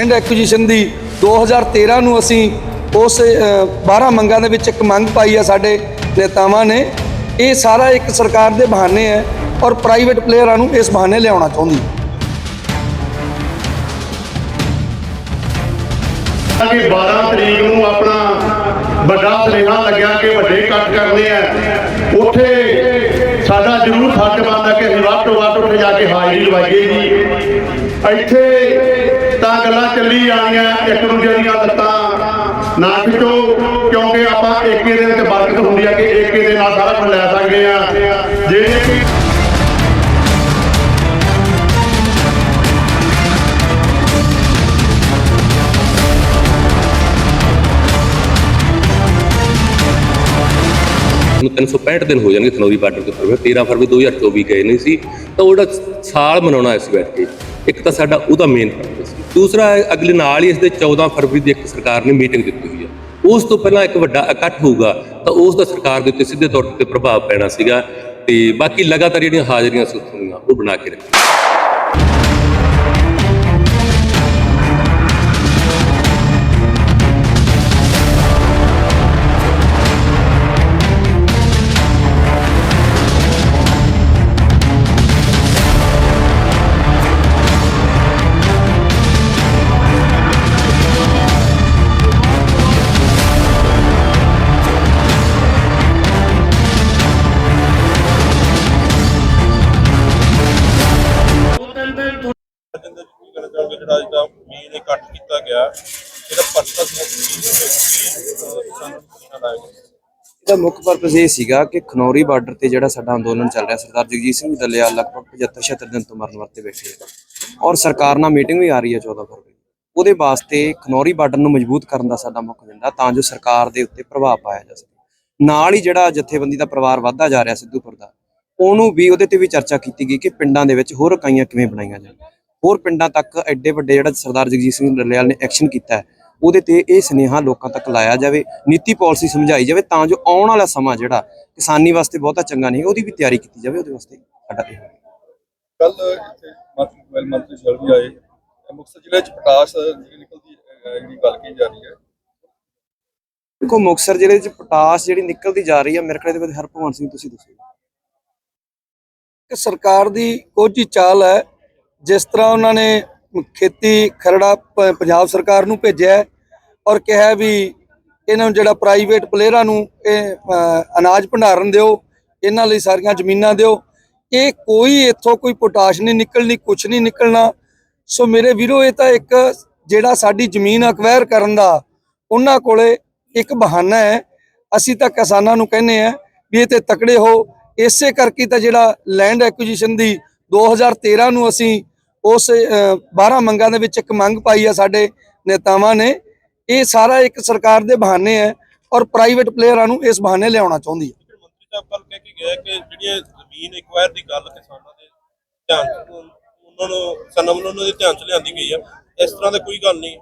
And acquisition ਦੀ 2013 ਨੂੰ ਅਸੀਂ ਉਸ ਅ, 12 ਮੰਗਾਂ ਦੇ ਵਿੱਚ ਇੱਕ ਮੰਗ ਪਾਈ ਹੈ ਸਾਡੇ ਨੇਤਾਵਾਂ ਨੇ। ਇਹ ਸਾਰਾ ਇੱਕ ਸਰਕਾਰ ਦੇ ਬਹਾਨੇ ਹੈ ਔਰ ਪ੍ਰਾਈਵੇਟ ਪਲੇਅਰਾਂ ਨੂੰ ਇਸ ਬਹਾਨੇ ਲਿਆਉਣਾ ਚਾਹੁੰਦੀ। ਹੈ ਕਿ 12 ਤਰੀਕ ਨੂੰ ਆਪਣਾ ਵੱਡਾ ਸੁਨੇਹਾ ਲੱਗਿਆ ਕਿ ਵੱਡੇ ਕੱਟ ਕਰਨੇ ਆ। ਉੱਥੇ ਸਾਡਾ ਜ਼ਰੂਰ ਫਰਜ਼ ਬਣਦਾ ਕਿ ਅਸੀਂ ਵੱਧ ਤੋਂ ਵੱਧ ਉੱਥੇ ਜਾ ਕੇ ਹਾਜ਼ਰੀ ਲਵਾਈਏ ਜੀ। ਇੱਥੇ ਤਾਂ ਗੱਲਾਂ ਚੱਲੀ ਜਾਣੀਆਂ ਇੱਕ ਦੂਜੇ ਦੀਆਂ ਲੱਤਾਂ। ਨਾ ਖਿੱਚੋ, ਕਿਉਂਕਿ ਆਪਾਂ ਏਕੇ ਦੇ ਵਿੱਚ ਬਰਕਤ ਹੁੰਦੀ ਆ ਕਿ ਏਕੇ ਦੇ ਨਾਲ ਸਾਰਾ ਕੁਝ ਲੈ ਸਕਦੇ ਆ। ਜੇ ਕਿ ਨੂੰ 365 ਦਿਨ ਹੋ ਜਾਣਗੇ ਥਨੌਰੀ ਬਾਰਡਰ ਦੇ ਉੱਪਰ। 13 ਫਰਵਰੀ 2024 ਗਏ ਨਹੀਂ ਸੀ, ਤਾਂ ਉਹ ਜਿਹੜਾ ਸਾਲ ਮਨਾਉਣਾ ਇਸ ਬੈਠ ਕੇ ਇੱਕ ਤਾਂ ਸਾਡਾ ਉਹਦਾ ਮੇਨ ਪਰਪਸ ਸੀ ਦੂਸਰਾ, ਅਗਲੇ ਨਾਲ ਹੀ ਇਸ ਦੇ 14 ਫਰਵਰੀ ਦੀ ਇੱਕ ਸਰਕਾਰ ਨੇ ਮੀਟਿੰਗ ਦਿੱਤੀ ਹੋਈ ਹੈ। ਉਸ ਤੋਂ ਪਹਿਲਾਂ ਇੱਕ ਵੱਡਾ ਇਕੱਠ ਹੋਊਗਾ, ਤਾਂ ਉਸ ਦਾ ਸਰਕਾਰ ਦੇ ਉੱਤੇ ਸਿੱਧੇ ਤੌਰ ਤੇ ਪ੍ਰਭਾਵ ਪੈਣਾ ਸੀਗਾ। ਤੇ ਬਾਕੀ ਲਗਾਤਾਰ ਜਿਹੜੀਆਂ ਹਾਜ਼ਰੀਆਂ ਸੀ, ਉੱਥੋਂ ਉਹ ਬਣਾ ਕੇ ਰੱਖੀਆਂ। ਇਹਦਾ ਮੁੱਖ ਪਰਪਸ ਇਹ ਸੀਗਾ ਕਿ ਖਨੌਰੀ ਬਾਰਡਰ ਤੇ ਜਿਹੜਾ ਸਾਡਾ ਅੰਦੋਲਨ ਚੱਲ ਰਿਹਾ, ਸਰਦਾਰ ਜਗਜੀਤ ਸਿੰਘ ਦੱਲਿਆ ਲਗਭਗ 75 76 ਦਿਨ ਤੋਂ ਮਰਨ ਵਰਤੇ ਬੈਠੇ ਆ। ਔਰ ਸਰਕਾਰ ਨਾਲ ਮੀਟਿੰਗ ਵੀ ਆ ਰਹੀ ਹੈ 14 ਫਰਵਰੀ ਉਹਦੇ ਵਾਸਤੇ ਖਨੌਰੀ ਬਾਰਡਰ ਨੂੰ ਮਜ਼ਬੂਤ ਕਰਨ ਦਾ ਸਾਡਾ ਮੁੱਖ ਏਜੰਡਾ ਤਾਂ ਜੋ ਸਰਕਾਰ ਦੇ ਉੱਤੇ ਪ੍ਰਭਾਵ ਪਾਇਆ ਜਾ ਸਕੇ ਨਾਲ ਹੀ ਜਿਹੜਾ ਜਥੇਬੰਦੀ ਦਾ ਪਰਿਵਾਰ ਵੱਧਦਾ ਜਾ ਰਿਹਾ ਸਿੱਧੂਪੁਰ ਦਾ, ਉਹਨੂੰ ਵੀ ਉਹਦੇ ਤੇ ਵੀ ਚਰਚਾ ਕੀਤੀ ਗਈ ਕਿ ਪਿੰਡਾਂ ਦੇ ਵਿੱਚ ਹੋਰ ਇਕਾਈਆਂ ਕਿਵੇਂ ਬਣਾਈਆਂ ਜਾਣ ਹੋਰ ਪਿੰਡਾਂ ਤੱਕ ਐਡੇ ਵੱਡੇ ਜਿਹੜਾ ਸਰਦਾਰ ਜਗਜੀਤ ਸਿੰਘ ਡੱਲੇਵਾਲ ਨੇ ਐਕਸ਼ਨ ਕੀਤਾ ਹੈ ਉਹਦੇ ਤੇ ਇਹ ਸੁਨੇਹਾ ਲੋਕਾਂ ਤੱਕ ਲਾਇਆ ਜਾਵੇ ਨੀਤੀ ਪਾਲਿਸੀ ਸਮਝਾਈ ਜਾਵੇ ਤਾਂ ਜੋ ਆਉਣ ਵਾਲਾ ਸਮਾਂ ਜਿਹੜਾ ਕਿਸਾਨੀ ਵਾਸਤੇ ਬਹੁਤਾ ਚੰਗਾ ਨਹੀਂ ਉਹਦੀ ਵੀ ਤਿਆਰੀ ਕੀਤੀ ਜਾਵੇ ਉਹਦੇ ਵਾਸਤੇ ਸਾਡਾ ਇਹ ਹੈ। ਕੱਲ ਇੱਥੇ ਮੰਤਰੀ ਵੈਲ ਮੰਤਰੀ ਵੀ ਆਏ। ਮੁਕਤਸਰ ਜ਼ਿਲ੍ਹੇ ਚ ਪਟਾਸ ਜਿਹੜੀ ਨਿਕਲਦੀ ਅਹ, ਜਿਹੜੀ ਗੱਲ ਕੀ ਜਾ ਰਹੀ ਹੈ। ਦੇਖੋ ਮੁਕਤਸਰ ਜ਼ਿਲ੍ਹੇ 'ਚ ਪਟਾਸ ਜਿਹੜੀ ਨਿਕਲਦੀ ਜਾ ਰਹੀ ਹੈ ਮੇਰੇ ਖਿਆਲ ਦੇ ਵਿੱਚ ਹਰਭਵਨ ਸਿੰਘ ਤੁਸੀਂ ਦੱਸੋ। ਕਿ ਸਰਕਾਰ ਦੀ ਕੋਝੀ ਚਾਲ ਹੈ ਜਿਸ ਤਰ੍ਹਾਂ ਉਹਨਾਂ ਨੇ ਖੇਤੀ ਖਰੜਾ ਪੰਜਾਬ ਸਰਕਾਰ ਨੂੰ ਭੇਜਿਆ ਔਰ ਕਿਹਾ ਵੀ ਇਹਨਾਂ ਨੂੰ ਜਿਹੜਾ ਪ੍ਰਾਈਵੇਟ ਪਲੇਅਰਾਂ ਨੂੰ ਇਹ ਅਨਾਜ ਭੰਡਾਰਨ ਦਿਓ, ਇਹਨਾਂ ਲਈ ਸਾਰੀਆਂ ਜ਼ਮੀਨਾਂ ਦਿਓ। ਇਹ ਕੋਈ ਇੱਥੋਂ ਕੋਈ ਪੋਟਾਸ਼ ਨਹੀਂ ਨਿਕਲਣੀ ਕੁਝ ਨਹੀਂ ਨਿਕਲਣਾ। ਸੋ ਮੇਰੇ ਵੀਰੋ, ਇਹ ਤਾਂ ਇੱਕ ਜਿਹੜਾ ਸਾਡੀ ਜ਼ਮੀਨ ਅਕਵਾਇਰ ਕਰਨ ਦਾ ਉਹਨਾਂ ਕੋਲੇ ਇੱਕ ਬਹਾਨਾ ਹੈ। ਅਸੀਂ ਤਾਂ ਕਿਸਾਨਾਂ ਨੂੰ ਕਹਿੰਦੇ ਆ ਵੀ ਇਹ ਤੇ ਤਕੜੇ ਹੋ। ਇਸੇ ਕਰਕੇ ਤਾਂ ਜਿਹੜਾ ਲੈਂਡ ਐਕੁਜੀਸ਼ਨ ਦੀ 2013 ਨੂੰ ਅਸੀਂ ਉਸ ਅ, 12 ਮੰਗਾਂ ਦੇ ਵਿੱਚ ਇੱਕ ਮੰਗ ਪਾਈ ਹੈ ਸਾਡੇ ਨੇਤਾਵਾਂ ਨੇ। ਇਹ ਸਾਰਾ ਇੱਕ ਸਰਕਾਰ ਦੇ ਬਹਾਨੇ ਹੈ ਔਰ ਪ੍ਰਾਈਵੇਟ ਪਲੇਅਰਾਂ ਨੂੰ ਇਸ ਬਹਾਨੇ ਲਿਆਉਣਾ ਚਾਹੁੰਦੀ ਹੈ ਫਿਰ ਮੰਤਰੀ ਸਾਹਿਬ ਕੱਲ ਕਹਿ ਕੇ ਗਏ ਕਿ ਜਿਹੜੀਆਂ ਜ਼ਮੀਨ ਐਕਵਾਇਰ ਦੀ ਗੱਲ ਕਿਸਾਨਾਂ ਦੇ ਧਿਆਨ ਚ ਉਹਨਾਂ ਨੂੰ ਕਿਸਾਨਾਂ ਵੱਲੋਂ ਉਹਨਾਂ ਦੇ ਧਿਆਨ ਚ ਲਿਆਂਦੀ ਗਈ ਆ। ਇਸ ਤਰ੍ਹਾਂ ਦੀ ਕੋਈ ਗੱਲ ਨਹੀਂ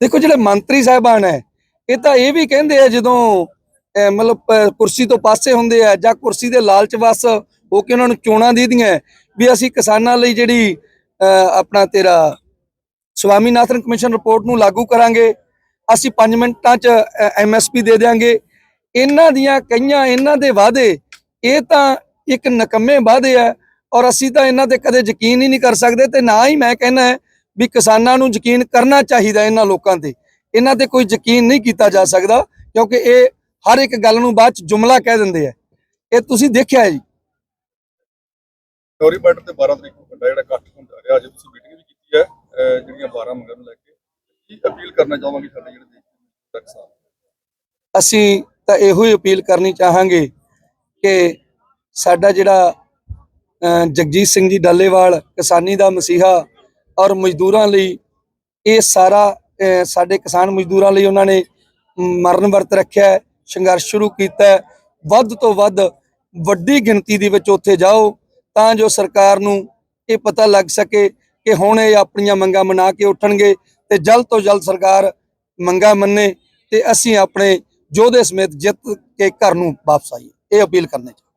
ਦੇਖੋ ਜਿਹੜੇ ਮੰਤਰੀ ਸਾਹਿਬਾਨ ਹੈ ਇਹ ਤਾਂ ਇਹ ਵੀ ਕਹਿੰਦੇ ਆ ਜਦੋਂ ਮਤਲਬ ਕੁਰਸੀ ਤੋਂ ਪਾਸੇ ਹੁੰਦੇ ਆ ਜਾਂ ਕੁਰਸੀ ਦੇ ਲਾਲਚ ਵਸ ਹੋ ਕੇ ਉਹਨਾਂ ਨੂੰ ਚੋਣਾਂ ਦੇ ਦੀਆਂ। ਵੀ ਅਸੀਂ ਕਿਸਾਨਾਂ ਲਈ ਜਿਹੜੀ ਆਪਣਾ ਤੇਰਾ ਸਵਾਮੀਨਾਥਨ ਕਮਿਸ਼ਨ ਰਿਪੋਰਟ ਨੂੰ ਲਾਗੂ ਕਰਾਂਗੇ। ਅਸੀਂ 5 ਮਿੰਟਾਂ 'ਚ ਐਮਐਸਪੀ ਦੇ ਦੇਵਾਂਗੇ ਇਹਨਾਂ ਦੀਆਂ ਕਈਆਂ, ਇਹਨਾਂ ਦੇ ਵਾਅਦੇ, ਇਹ ਤਾਂ ਇੱਕ ਨਕੰਮੇ ਵਾਅਦੇ ਆ ਔਰ ਅਸੀਂ ਤਾਂ ਇਹਨਾਂ ਤੇ ਕਦੇ ਯਕੀਨ ਹੀ ਨਹੀਂ ਕਰ ਸਕਦੇ ਤੇ ਨਾ ਹੀ ਮੈਂ ਕਹਿੰਦਾ ਵੀ ਕਿਸਾਨਾਂ ਨੂੰ ਯਕੀਨ ਕਰਨਾ ਚਾਹੀਦਾ ਇਹਨਾਂ ਲੋਕਾਂ ਤੇ। ਇਹਨਾਂ ਤੇ ਕੋਈ ਯਕੀਨ ਨਹੀਂ ਕੀਤਾ ਜਾ ਸਕਦਾ ਕਿਉਂਕਿ ਇਹ ਹਰ ਇੱਕ ਗੱਲ ਨੂੰ ਬਾਅਦ ਚ ਜੁਮਲਾ ਕਹਿ ਦਿੰਦੇ ਆ। ਇਹ ਤੁਸੀਂ ਦੇਖਿਆ ਜੀ। ਟੋਰੀ ਬਾਰਡਰ ਤੇ 12 ਤਰੀਕ ਨੂੰ ਵੱਡਾ ਜਿਹੜਾ ਇਕੱਠ ਹੁੰਦਾ ਰਿਹਾ ਅੱਜ ਤੁਸੀਂ ਮੀਟਿੰਗ ਵੀ ਕੀਤੀ ਹੈ ਜਿਹੜੀਆਂ 12 ਮੰਗਾਂ ਨੂੰ ਲੈ ਕੇ ਕੀ ਅਪੀਲ ਕਰਨਾ ਚਾਹਾਂਗੇ ਸਾਡੇ ਜਿਹੜੇ ਦੇਸ਼ ਦੇ ਕਿਸਾਨ ਅਸੀਂ ਤਾਂ ਇਹੋ ਹੀ ਅਪੀਲ ਕਰਨੀ ਚਾਹਾਂਗੇ ਕਿ ਸਾਡਾ ਜਿਹੜਾ ਜਗਜੀਤ ਸਿੰਘ ਜੀ ਡਾਲੇਵਾਲ ਕਿਸਾਨੀ ਦਾ ਮਸੀਹਾ ਔਰ ਮਜ਼ਦੂਰਾਂ ਲਈ ਇਹ ਸਾਰਾ ਅਹ, ਸਾਡੇ ਕਿਸਾਨ ਮਜ਼ਦੂਰਾਂ ਲਈ ਉਹਨਾਂ ਨੇ ਮਰਨ ਵਰਤ ਰੱਖਿਆ ਸੰਘਰਸ਼ ਸ਼ੁਰੂ ਕੀਤਾ ਵੱਧ ਤੋਂ ਵੱਧ ਵੱਡੀ ਗਿਣਤੀ ਦੇ ਵਿੱਚ ਉੱਥੇ ਜਾਓ। ਤਾਂ ਜੋ ਸਰਕਾਰ ਨੂੰ ਇਹ ਪਤਾ ਲੱਗ ਸਕੇ ਕਿ ਹੁਣ ਇਹ ਆਪਣੀਆਂ ਮੰਗਾਂ ਮਨਾ ਕੇ ਉੱਠਣਗੇ ਤੇ ਜਲਦ ਤੋਂ ਜਲਦ ਸਰਕਾਰ ਮੰਗਾਂ ਮੰਨੇ ਤੇ ਅਸੀਂ ਆਪਣੇ ਯੋਧੇ ਸਮੇਤ ਜਿੱਤ ਕੇ ਘਰ ਨੂੰ ਵਾਪਸ ਆਈਏ। ਇਹ ਅਪੀਲ ਕਰਨੇ ਚਾਹੁੰਦੇ।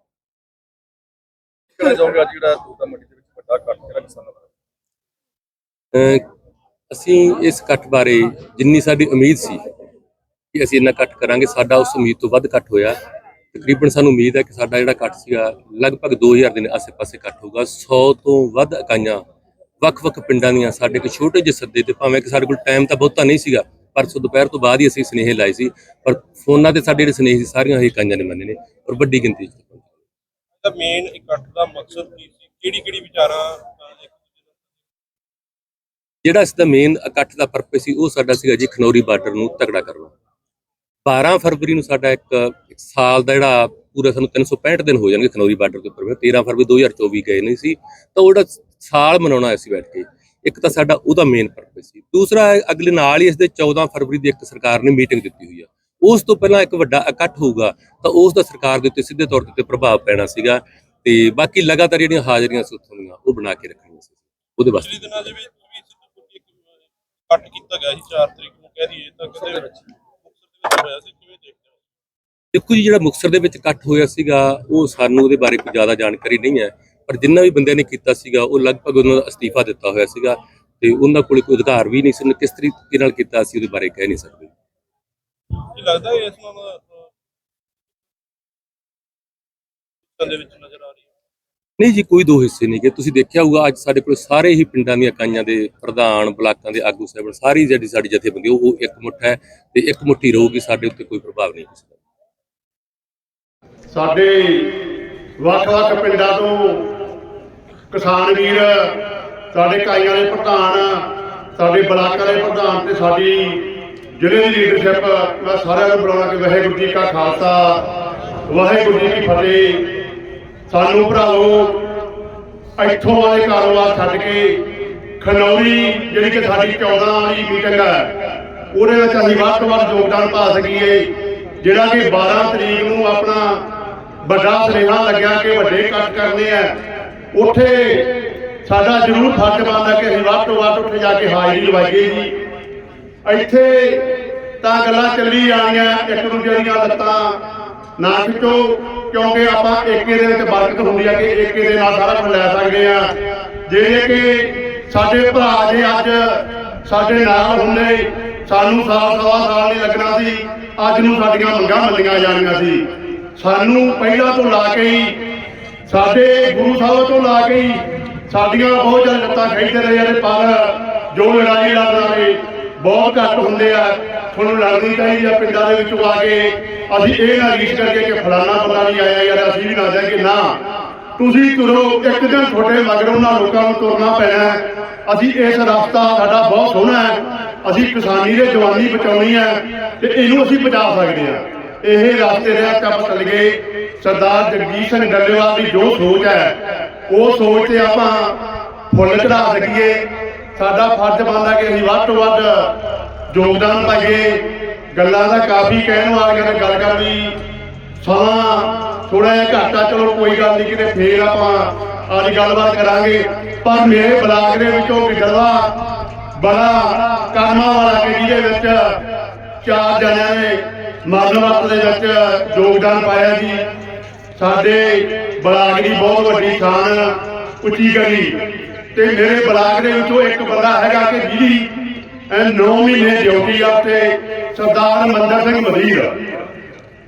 ਅਸੀਂ ਇਸ ਇਕੱਠ ਬਾਰੇ ਜਿੰਨੀ ਸਾਡੀ ਉਮੀਦ ਸੀ ਕਿ ਅਸੀਂ ਇੰਨਾ ਇਕੱਠ ਕਰਾਂਗੇ ਸਾਡਾ ਉਸ ਉਮੀਦ ਤੋਂ ਵੱਧ ਇਕੱਠ ਹੋਇਆ। ਤਕਰੀਬਨ ਸਾਨੂੰ ਉਮੀਦ ਹੈ ਕਿ ਸਾਡਾ ਜਿਹੜਾ ਇਕੱਠ ਸੀਗਾ ਲਗਭਗ 2000 ਦੇ ਆਸ-ਪਾਸੇ ਇਕੱਠ ਹੋਊਗਾ। 100 ਤੋਂ ਵੱਧ ਇਕਾਈਆਂ ਵੱਖ-ਵੱਖ ਪਿੰਡਾਂ ਦੀਆਂ ਸਾਡੇ ਇੱਕ ਛੋਟੇ ਜਿਹੇ ਸੱਦੇ ਤੇ ਭਾਵੇਂ ਕਿ ਸਾਡੇ ਕੋਲ ਟਾਈਮ ਤਾਂ ਬਹੁਤਾ ਨਹੀਂ ਸੀਗਾ ਪਰ ਸੋ ਦੁਪਹਿਰ ਤੋਂ ਬਾਅਦ ਹੀ ਅਸੀਂ ਸੁਨੇਹੇ ਲਾਏ ਸੀ। ਪਰ ਫੋਨਾਂ ਤੇ ਸਾਡੇ ਜਿਹੜੇ ਸੁਨੇਹੇ ਸੀ ਸਾਰੀਆਂ ਹੀ ਇਕਾਈਆਂ ਨੇ ਮੰਨੇ ਨੇ ਔਰ ਵੱਡੀ ਗਿਣਤੀ 'ਚ ਮੇਨ ਇਕੱਠ ਦਾ ਮਕਸਦ ਕੀ ਸੀ? ਕਿਹੜੀ ਕਿਹੜੀ ਵਿਚਾਰਾਂ ਜਿਹੜਾ ਇਸ ਦਾ ਮੇਨ ਇਕੱਠ ਦਾ ਪਰਪਸ ਸੀ ਉਹ ਸਾਡਾ ਸੀਗਾ ਜੀ ਖਨੌਰੀ ਬਾਰਡਰ ਨੂੰ ਤਗੜਾ ਕਰਨਾ। 12 ਫਰਵਰੀ ਨੂੰ ਸਾਡਾ ਇੱਕ ਸਾਲ ਦਾ ਜਿਹੜਾ ਪੂਰਾ ਸਾਨੂੰ 365 ਦਿਨ ਹੋ ਜਾਣਗੇ ਖਨੌਰੀ ਬਾਰਡਰ ਦੇ ਉੱਪਰ। 13 ਫਰਵਰੀ 2024 ਗਏ ਨਹੀਂ ਸੀ, ਤਾਂ ਉਹ ਜਿਹੜਾ ਸਾਲ ਮਨਾਉਣਾ ਅਸੀਂ ਬੈਠ ਕੇ, ਇੱਕ ਤਾਂ ਸਾਡਾ ਉਹਦਾ ਮੇਨ ਪਰਪਸ ਸੀ। ਦੂਸਰਾ, ਅਗਲੇ ਨਾਲ ਹੀ ਇਸ ਦੇ 14 ਫਰਵਰੀ ਦੀ ਇੱਕ ਸਰਕਾਰ ਨੇ ਮੀਟਿੰਗ ਦਿੱਤੀ ਹੋਈ ਆ। ਉਸ ਤੋਂ ਪਹਿਲਾਂ ਇੱਕ ਵੱਡਾ ਇਕੱਠ ਹੋਊਗਾ, ਤਾਂ ਉਸ ਦਾ ਸਰਕਾਰ ਦੇ ਉੱਤੇ ਸਿੱਧੇ ਤੌਰ ਤੇ ਪ੍ਰਭਾਵ ਪੈਣਾ ਸੀਗਾ, ਤੇ ਬਾਕੀ ਲਗਾਤਾਰ ਜਿਹੜੀਆਂ ਹਾਜ਼ਰੀਆਂ ਸੀ ਉੱਥੋਂ ਦੀਆਂ, ਉਹ ਬਣਾ ਕੇ ਰੱਖਣੀਆਂ ਸੀ। ਉਹਦੇ ਵਾਸਤੇ। ਪਿਛਲੇ ਕੀਤਾ ਗਿਆ ਸੀ 4 ਤਰੀਕ ਨੂੰ ਕਹਿ ਦਈਏ, ਤਾਂ ਕਿਤੇ ਹੋਇਆ ਸੀ ਕਿਵੇਂ ਦੇਖਦੇ ਹੋ ਦੇਖੋ ਜੀ, ਜਿਹੜਾ ਮੁਕਤਸਰ ਦੇ ਵਿੱਚ ਇਕੱਠ ਹੋਇਆ ਸੀਗਾ, ਉਹ ਸਾਨੂੰ ਉਹਦੇ ਬਾਰੇ ਕੋਈ ਜ਼ਿਆਦਾ ਜਾਣਕਾਰੀ ਨਹੀਂ ਹੈ, ਪਰ ਜਿੰਨਾ ਵੀ ਬੰਦਿਆਂ ਨੇ ਕੀਤਾ ਸੀਗਾ, ਉਹ ਲਗਭਗ ਉਹਨਾਂ ਦਾ ਅਸਤੀਫਾ ਦਿੱਤਾ ਹੋਇਆ ਸੀਗਾ ਤੇ ਉਹਨਾਂ ਕੋਲ ਕੋਈ ਅਧਿਕਾਰ ਵੀ ਨਹੀਂ ਸੀ, ਉਹਨੇ ਕਿਸ ਤਰੀਕੇ ਨਾਲ ਕੀਤਾ ਸੀ ਉਹਦੇ ਬਾਰੇ ਕਹਿ ਨਹੀਂ ਸਕਦੇ। ਇਹ ਲੱਗਦਾ ਇਸ ਨਾਲ ਦੇ ਵਿੱਚ ਨਜ਼ਰ ਆ ਨਹੀਂ ਜੀ, ਕੋਈ ਦੋ ਹਿੱਸੇ ਨਹੀਂ ਕਿ ਤੁਸੀਂ ਦੇਖਿਆ ਹੋਊਗਾ, ਅੱਜ ਸਾਡੇ ਕੋਲ ਸਾਰੇ ਹੀ ਪਿੰਡਾਂ ਦੀਆਂ ਇਕਾਈਆਂ ਦੇ ਪ੍ਰਧਾਨ, ਬਲਾਕਾਂ ਦੇ ਆਗੂ ਸਾਹਿਬ ਸਾਰੀ ਜਿਹੜੀ ਸਾਡੀ ਜਥੇਬੰਦੀ, ਉਹ ਉਹ ਇੱਕ ਮੁੱਠ ਹੈ ਤੇ ਇੱਕ ਮੁੱਠੀ ਰਹੂਗੀ, ਸਾਡੇ ਉੱਤੇ ਕੋਈ ਪ੍ਰਭਾਵ ਨਹੀਂ ਕਿਸੇ ਦਾ ਸਾਡੇ ਵੱਖ-ਵੱਖ ਪਿੰਡਾਂ ਤੋਂ ਕਿਸਾਨ ਵੀਰ, ਸਾਡੇ ਇਕਾਈਆਂ ਦੇ ਪ੍ਰਧਾਨ, ਸਾਡੇ ਬਲਾਕਾਂ ਦੇ ਪ੍ਰਧਾਨ ਤੇ ਸਾਡੀ ਜ਼ਿਲ੍ਹੇ ਦੀ ਲੀਡਰਸ਼ਿਪ ਮੈਂ ਸਾਰਿਆਂ ਨੂੰ ਬੁਲਾਉਣਾ ਕਿ ਵਾਹਿਗੁਰੂ ਜੀ ਕਾ ਖਾਲਸਾ, ਵਾਹਿਗੁਰੂ ਜੀ ਕੀ ਫਤਿਹ। ਸਾਨੂੰ ਭਰਾਵੋ, ਇੱਥੋਂ ਵਾਲੇ ਕਾਰੋਬਾਰ ਛੱਡ ਕੇ ਖਨੌਰੀ, ਜਿਹੜੀ ਕਿ ਸਾਡੀ 14 ਵਾਲੀ ਮੀਟਿੰਗ ਹੈ, ਉਹਦੇ ਵਿੱਚ ਅਸੀਂ ਵੱਧ ਤੋਂ ਵੱਧ ਯੋਗਦਾਨ ਪਾ ਸਕੀਏ, ਜਿਹੜਾ ਕਿ 12 ਤਰੀਕ ਨੂੰ ਆਪਣਾ ਵੱਡਾ ਸੁਨੇਹਾ ਲੱਗਿਆ ਕਿ ਵੱਡੇ ਕੱਟ ਕਰਨੇ ਆ। ਉੱਥੇ ਸਾਡਾ ਜ਼ਰੂਰ ਫਰਜ਼ ਬਣਦਾ ਕਿ ਅਸੀਂ ਵੱਧ ਤੋਂ ਵੱਧ ਉੱਥੇ ਜਾ ਕੇ ਹਾਜ਼ਰੀ ਲਵਾਈਏ ਜੀ। ਇੱਥੇ ਤਾਂ ਗੱਲਾਂ ਚੱਲੀ ਜਾਣੀਆਂ, ਇੱਕ ਦੂਜੇ ਦੀਆਂ ਲੱਤਾਂ ਨਾ ਖਿੱਚੋ। ਕਿਉਂਕਿ ਆਪਾਂ ਏਕੇ ਦੇ ਵਿੱਚ ਬਰਕਤ ਹੁੰਦੀ ਹੈ ਕਿ ਏਕੇ ਦੇ ਨਾਲ ਸਾਰਾ ਕੁਝ ਲੈ ਸਕਦੇ ਆ। ਜਿਹੜੇ ਕਿ ਸਾਡੇ ਭਰਾ ਜੇ ਅੱਜ ਸਾਡੇ ਨਾਲ ਹੁੰਦੇ, ਸਾਨੂੰ ਸਾਲ ਸਵਾ ਸਾਲ ਨਹੀਂ ਲੱਗਣਾ ਸੀ, ਅੱਜ ਨੂੰ ਸਾਡੀਆਂ ਮੰਗਾਂ ਮੰਨੀਆਂ ਜਾਣੀਆਂ ਸੀ। ਸਾਨੂੰ ਪਹਿਲਾਂ ਤੋਂ ਲਾ ਕੇ ਹੀ, ਸਾਡੇ ਗੁਰੂ ਸਾਹਿਬ ਤੋਂ ਲਾ ਕੇ ਹੀ ਸਾਡੀਆਂ ਬਹੁਤ ਜ਼ਿਆਦਾ ਲੱਤਾਂ ਖਿੱਚਦੇ ਰਹੇ ਆ ਤੇ ਪਰ ਜੋ ਲੜਾਈ ਲੜਨ ਵਾਲੇ ਬਹੁਤ ਘੱਟ ਹੁੰਦੇ ਆ। ਤੁਹਾਨੂੰ ਲੜਨੀ ਚਾਹੀਦੀ ਆ ਪਿੰਡਾਂ ਦੇ ਵਿੱਚੋਂ ਆ ਕੇ ਅਸੀਂ ਇਹ ਨਾ ਰੀਸ ਕਰਕੇ ਕਿ ਫਲਾਣਾ ਬੰਦਾ ਨਹੀਂ ਆਇਆ ਯਾਰ ਅਸੀਂ ਵੀ ਨਾ ਜਾਈਏ ਨਾ। ਤੁਸੀਂ ਤੁਰੋ, ਇੱਕ ਦਿਨ ਤੁਹਾਡੇ ਮਗਰ ਉਹਨਾਂ ਲੋਕਾਂ ਨੂੰ ਤੁਰਨਾ ਪੈਣਾ ਅਸੀਂ ਇਸ ਰਸਤਾ ਸਾਡਾ ਬਹੁਤ ਸੋਹਣਾ ਹੈ। ਅਸੀਂ ਕਿਸਾਨੀ ਦੇ ਜਵਾਨੀ ਬਚਾਉਣੀ ਹੈ ਤੇ ਇਹਨੂੰ ਅਸੀਂ ਬਚਾ ਸਕਦੇ ਹਾਂ। ਇਹ ਰਸਤੇ ਦੇ ਕੰਮ ਚੱਲ ਗਏ। ਸਰਦਾਰ ਜਗਜੀਤ ਸਿੰਘ ਡੱਲੇਵਾਲ ਦੀ ਜੋ ਸੋਚ ਹੈ, ਉਹ ਸੋਚ ਤੇ ਆਪਾਂ ਫੁੱਲ ਚੜਾ ਸਕੀਏ। ਸਾਡਾ ਫਰਜ਼ ਬਣਦਾ ਕਿ ਅਸੀਂ ਵੱਧ ਤੋਂ ਵੱਧ ਯੋਗਦਾਨ ਪਾਈਏ। ਗੱਲਾਂ ਦਾ ਕਾਫੀ ਕਹਿਣ ਵਾਲੀਆਂ ਨੇ ਗੱਲ ਕਰਨੀ ਸਮਾਂ ਥੋੜਾ ਜਿਹਾ ਘਾਟਾ ਚਲੋ ਕੋਈ ਗੱਲ ਨਹੀਂ, ਕਿਤੇ ਫੇਰ ਆਪਾਂ ਅੱਜ ਗੱਲਬਾਤ ਕਰਾਂਗੇ। ਪਰ ਮੇਰੇ ਬਲਾਕ ਦੇ ਵਿੱਚੋਂ ਵਿਗੜਵਾ ਬੜਾ ਕਰਮਾਂ ਵਾਲਾ ਕਿ ਜਿਹਦੇ ਵਿੱਚ ਚਾਰ ਜਣਿਆਂ ਨੇ ਮਰਨ ਵਕਤ ਦੇ ਵਿੱਚ ਯੋਗਦਾਨ ਪਾਇਆ ਜੀ। ਸਾਡੇ ਬਲਾਕ ਦੀ ਬਹੁਤ ਵੱਡੀ ਸ਼ਾਨ, ਉੱਚੀ ਕਰੀ ਤੇ ਮੇਰੇ ਬਲਾਕ ਦੇ ਵਿੱਚੋਂ ਇੱਕ ਬੰਦਾ ਹੈਗਾ ਕਿ ਜਿਹਦੀ 9 ਮਹੀਨੇ ਡਿਊਟੀ ਆ ਤੇ ਸਰਦਾਰ ਮੰਦਰ ਸਿੰਘ ਮਦੀਰ।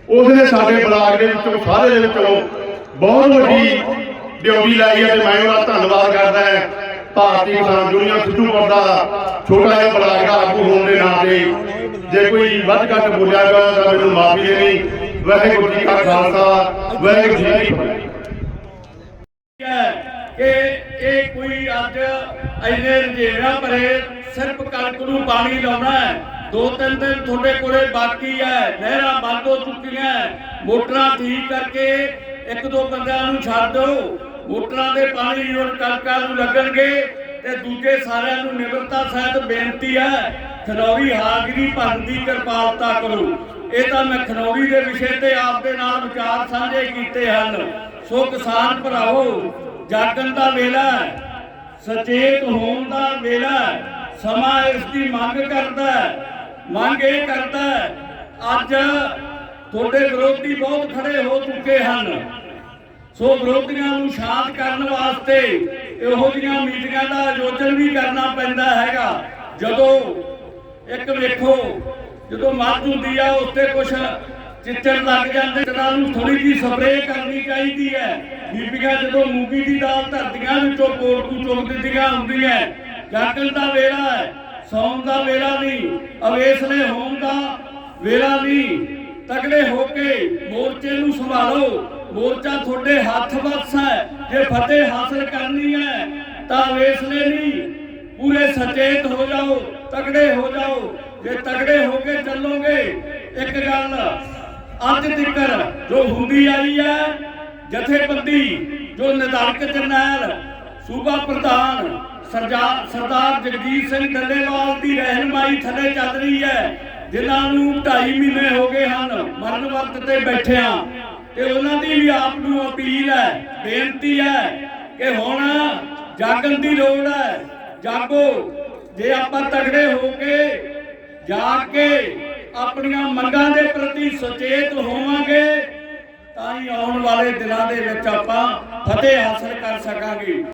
ਉਸਨੇ ਸਾਡੇ ਬਲਾਕ ਦੇ ਵਿੱਚੋਂ ਸਾਰੇ ਦੇ ਵਿੱਚੋਂ ਬਹੁਤ ਵੱਡੀ ਡਿਊਟੀ ਲਾਈ ਹੈ ਤੇ ਮੈਂ ਉਹਦਾ ਧੰਨਵਾਦ ਕਰਦਾ ਹਾਂ। ਭਾਰਤੀ ਕਿਸਾਨ ਯੂਨੀਅਨ ਸਿੱਧੂਪੁਰ ਦਾ ਛੋਟਾ ਜਿਹਾ ਬਲਾਕ ਦਾ ਆਗੂ ਹੋਣ ਦੇ ਨਾਤੇ ਜੇ ਕੋਈ ਵੱਧ ਘੱਟ ਬੋਲਿਆ ਗਿਆ ਤਾਂ ਮੈਨੂੰ ਮਾਫੀ ਦੇਣੀ। ਵਾਹਿਗੁਰੂ ਜੀ ਕਾ ਖਾਲਸਾ, ਵਾਹਿਗੁਰੂ ਜੀ ਕੀ ਫਤਿਹ। ਇਹ ਕੋਈ ਅੱਜ ਇੰਨੇ ਰਜੇੜਾ ਭਰੇ ਸਿਰਫ ਕਣਕ ਨੂੰ ਪਾਣੀ ਲਾਉਣਾ ਹੈ। ਦੋ ਤਿੰਨ ਦਿਨ ਤੁਹਾਡੇ ਕੋਲੇ ਬਾਕੀ ਹੈ। ਨਹਿਰਾਂ ਬੰਦ ਹੋ ਚੁੱਕੀਆਂ ਮੋਟਰਾਂ ਠੀਕ ਕਰਕੇ ਇੱਕ ਦੋ ਬੰਦਿਆਂ ਨੂੰ ਛੱਡ ਦਿਓ। ਮੋਟਰਾਂ ਦੇ ਪਾਣੀ ਹੁਣ ਕਣਕਾਂ ਨੂੰ ਲੱਗਣਗੇ ਤੇ ਦੂਜੇ ਸਾਰਿਆਂ ਨੂੰ ਨਿਮਰਤਾ ਸਹਿਤ ਬੇਨਤੀ ਹੈ, ਖਨੌਰੀ ਹਾਜ਼ਰੀ ਭਰਨ ਦੀ ਕਿਰਪਾਲਤਾ ਕਰੋ। ਇਹ ਤਾਂ ਮੈਂ ਖਨੌਰੀ ਦੇ ਵਿਸ਼ੇ ਤੇ ਆਪ ਦੇ ਨਾਲ ਵਿਚਾਰ ਸਾਂਝੇ ਕੀਤੇ ਹਨ। ਸੋ ਕਿਸਾਨ ਭਰਾਓ ਜਾਗਣ ਦਾ ਵੇਲਾ ਹੈ, ਸਚੇਤ ਹੋਣ ਦਾ ਵੇਲਾ ਹੈ, ਸਮਾਂ ਇਸ ਦੀ ਮੰਗ ਕਰਦਾ ਹੈ, ਮੰਗ ਇਹ ਕਰਦਾ ਹੈ, ਅੱਜ ਤੁਹਾਡੇ ਵਿਰੋਧੀ ਬਹੁਤ ਖੜੇ ਹੋ ਚੁੱਕੇ ਹਨ। ਸੋ ਵਿਰੋਧੀਆਂ ਨੂੰ ਸ਼ਾਂਤ ਕਰਨ ਵਾਸਤੇ ਇਹੋ ਜਿਹੀਆਂ ਮੀਟਿੰਗਾਂ ਦਾ ਆਯੋਜਨ ਵੀ ਕਰਨਾ ਪੈਂਦਾ ਹੈਗਾ। ਜਦੋਂ ਇੱਕ ਵੇਖੋ, ਜਦੋਂ ਮੱਝ ਹੁੰਦੀ ਆ ਤੇ ਕੁਛ ਚਿੱਚੜ ਲੱਗ ਜਾਂਦੇ ਤਾਂ ਨੂੰ ਥੋੜੀ ਜੀ ਸਪਰੇਅ ਕਰਨੀ ਚਾਹੀਦੀ ਹੈ। ਬੀਬੀਆਂ ਜਦੋਂ ਮੂੰਗੀ ਦੀ ਦਾਲ ਧਰਦੀਆਂ ਵਿੱਚੋਂ ਕੋੜਕੂ ਚੁੱਕ ਦਿੰਦੀਆਂ ਹੁੰਦੀਆਂ ਜਾਗਣ ਦਾ ਵੇਲਾ ਹੈ, ਸੌਣ ਦਾ ਵੇਲਾ ਨਹੀਂ, ਅਵੇਸਲੇ ਹੋਣ ਦਾ ਵੇਲਾ ਨਹੀਂ। ਤਗੜੇ ਹੋ ਕੇ ਮੋਰਚੇ ਨੂੰ ਸੰਭਾਲੋ, ਮੋਰਚਾ ਤੁਹਾਡੇ ਹੱਥ ਵੱਸ ਹੈ, ਜੇ ਫਤਿਹ ਹਾਸਲ ਕਰਨੀ ਹੈ, ਤਾਂ ਵੇਸਲੇ ਨਹੀਂ। ਪੂਰੇ ਸਚੇਤ ਹੋ ਜਾਓ ਤਗੜੇ ਹੋ ਜਾਓ। ਜੇ ਤਗੜੇ ਹੋ ਕੇ ਚੱਲੋਗੇ, ਇੱਕ ਗੱਲ ਅੱਜ ਤੱਕਰ, ਜੋ ਹੁੰਦੀ ਆਈ ਹੈ, ਜਥੇਬੰਦੀ, ਜੋ ਨਿਰਧਾਰਕ ਜਰਨੈਲ, ਸੂਬਾ ਪ੍ਰਧਾਨ ਸਰਦਾਰ ਜਗਜੀਤ ਸਿੰਘ ਡੱਲੇਵਾਲ ਦੀ ਰਹਿਨਮਾਈ ਥੱਲੇ ਚੱਲ ਰਹੀ ਹੈ, ਜਿਨ੍ਹਾਂ ਨੂੰ 2.5 ਮਹੀਨੇ ਹੋ ਗਏ ਹਨ, ਮਰਨ ਵਰਤ ਤੇ ਬੈਠਿਆਂ। ਤੇ ਉਹਨਾਂ ਦੀ ਵੀ ਆਪ ਨੂੰ ਅਪੀਲ ਹੈ, ਬੇਨਤੀ ਹੈ ਕਿ ਹੁਣ ਜਾਗਣ ਦੀ ਲੋੜ ਹੈ। ਜਾਗੋ, ਜੇ ਆਪਾਂ ਤਗੜੇ ਹੋ ਕੇ ਜਾ ਕੇ ਆਪਣੀਆਂ ਮੰਗਾਂ ਦੇ ਪ੍ਰਤੀ ਸੁਚੇਤ ਹੋਵਾਂਗੇ, ਤਾਂ ਹੀ ਆਉਣ ਵਾਲੇ ਦਿਨਾਂ ਦੇ ਵਿੱਚ ਆਪਾਂ ਫਤਿਹ ਹਾਸਲ ਕਰ ਸਕਾਂਗੇ।